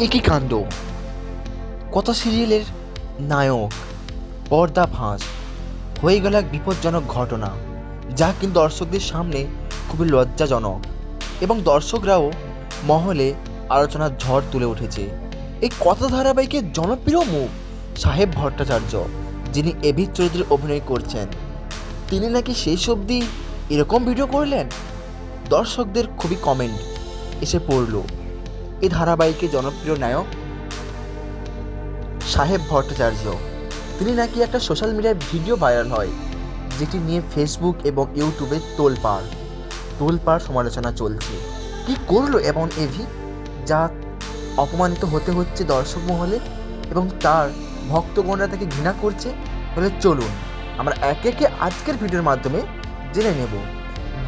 একই কাণ্ড। কত সিরিয়ালের নায়ক, পর্দা ফাঁস। হয়ে গেল এক বিপজ্জনক ঘটনা, যা কিন্তু দর্শকদের সামনে খুবই লজ্জাজনক এবং দর্শকরাও মহলে আলোচনার ঝড় তুলে উঠেছে। এই কথা ধারাবাহিকের জনপ্রিয় মুখ সাহেব ভট্টাচার্য, যিনি এভির চরিত্রে অভিনয় করছেন। তিনি নাকি সেই অবধি এরকম ভিডিও করলেন? দর্শকদের খুবই কমেন্ট এসে পড়ল। এই ধারাবাহিকের জনপ্রিয় নায়ক সাহেব ভট্টাচার্য। তিনি নাকি একটা সোশ্যাল মিডিয়ায় ভিডিও ভাইরাল হয়, যেটি নিয়ে ফেসবুক এবং ইউটিউবে তোলপাড়। তোলপাড় সমালোচনা চলছে। কি করল এমন এভি? যা অপমানিত হতে হচ্ছে দর্শক মহলে এবং তার ভক্তগণরা তাকে ঘৃণা করছে? বলে চলুন, আমরা একে একে আজকের ভিডিওর মাধ্যমে জেনে নেব।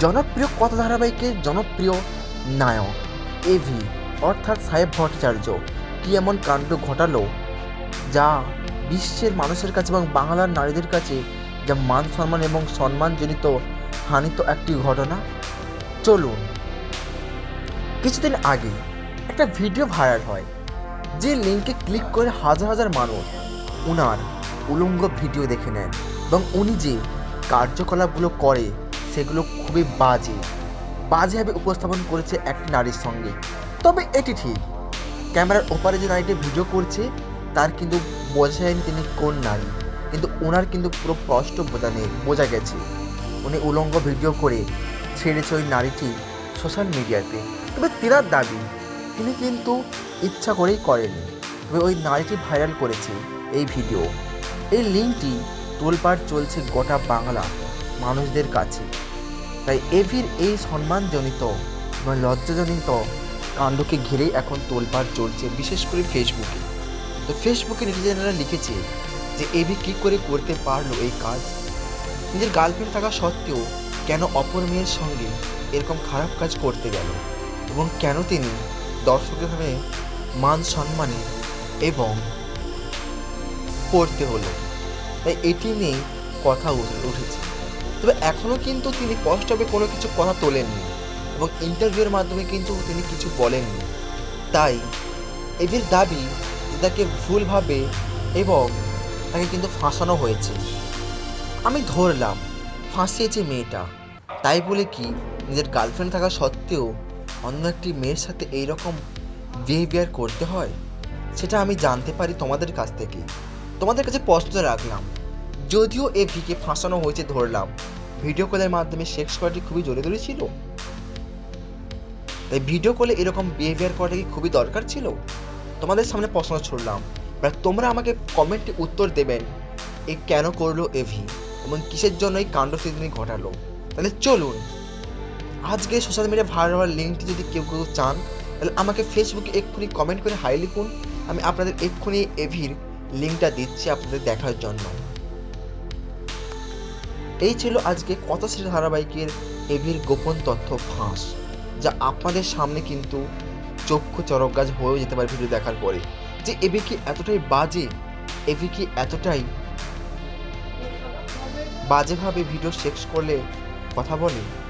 জনপ্রিয় কথা ধারাবাহিকের জনপ্রিয় নায়ক? এভি। অর্থাৎ সাহেব ভট্টাচার্য, কি এমন কাণ্ড ঘটালো যা বিশ্বের মানুষের কাছে এবং বাংলার নারীদের কাছে যা মান সম্মান এবং সম্মানজনিত হানিত একটি ঘটনা? চলুন। কিছুদিন আগে একটা ভিডিও ভাইরাল হয়, যে লিঙ্কে ক্লিক করে হাজার হাজার মানুষ উনার উলঙ্গ ভিডিও দেখে নেন এবং উনি যে কার্যকলাপগুলো করে সেগুলো খুবই বাজে, বাজেভাবে উপস্থাপন করেছে একটি নারীর সঙ্গে। তবে এটি ঠিক। ক্যামেরার ওপারে যে নারীটি ভিডিও করছে, তার কিন্তু বোঝা যায়নি তিনি কোন নারী। কিন্তু ওনার কিন্তু পুরো স্পষ্ট বোঝা নেই, বোঝা গেছে। উনি উলঙ্গ ভিডিও করে ছেড়েছে ওই নারীটি সোশ্যাল মিডিয়াতে। তবে তেনার দাবি, তিনি কিন্তু ইচ্ছা করেই করেনি তবে ওই নারীটি ভাইরাল করেছে এই ভিডিও। এই লিঙ্কটি তোলপাড় চলছে গোটা বাংলা মানুষদের কাছে। তাই এভির এই সম্মানজনিত বা লজ্জাজনিত কাণ্ডকে ঘিরেই এখন তোলপাড় চলছে, বিশেষ করে ফেসবুকে তো ফেসবুকে নেটিজেনরা লিখেছে যে এভি কী করে করতে পারল এই কাজ। নিজের গার্লফ্রেন্ড থাকা সত্ত্বেও কেন অপর মেয়ের সঙ্গে এরকম খারাপ কাজ করতে গেল? এবং কেন তিনি দর্শকের সামনে মান সম্মানে এবং পড়তে হলো? তাই এটি নিয়ে কথা উঠেছে। তবে এখনও কিন্তু তিনি স্পষ্টভাবে কোনো কিছু কথা তোলেননি। এবং ইন্টারভিউয়ের মাধ্যমে কিন্তু তিনি কিছু বলেননি। তাই এদের দাবি তাকে ভুলভাবে এবং তাকে কিন্তু ফাঁসানো হয়েছে। আমি ধরলাম, ফাঁসিয়েছে মেয়েটা। তাই বলে কি, নিজের গার্লফ্রেন্ড থাকা সত্ত্বেও অন্য একটি মেয়ের সাথে এই রকম বিহেভিয়ার করতে হয়? সেটা আমি জানতে পারি তোমাদের কাছ থেকে। তোমাদের কাছে প্রশ্ন রাখলাম, যদিও এ ভিকে ফাঁসানো হয়েছে ধরলাম। ভিডিও কলের মাধ্যমে সেক্স করাটি খুবই জোরে ছিল। তাই ভিডিও কলে এরকম বিহেভিয়ার করাটা কি খুবই দরকার ছিল? তোমাদের সামনে প্রশ্ন ছড়লাম। এবার তোমরা আমাকে কমেন্টে উত্তর দেবেন এ কেন করল এভি এবং কিসের জন্য এই কাণ্ড তিনি ঘটালো। তাহলে চলুন। আজকে সোশ্যাল মিডিয়া ভাইরাল হওয়ার লিঙ্কটি যদি কেউ কেউ চান, তাহলে আমাকে ফেসবুকে এক্ষুনি কমেন্ট করে হাই লিখুন। আমি আপনাদের এক্ষুনি এভির লিঙ্কটা দিচ্ছি আপনাদের দেখার জন্য। এই ছিল আজকে কত শ্রী ধারাবাহিকের এভির গোপন তথ্য ফাঁস। যা আপনাদের সামনে কিন্তু চক্ষু চরক গাছ হয়েও যেতে পারে ভিডিও দেখার পরে। যে এবি কি এতটাই বাজে? এবি কি এতটাই বাজেভাবে ভিডিও শেষ করলে কথা বলে?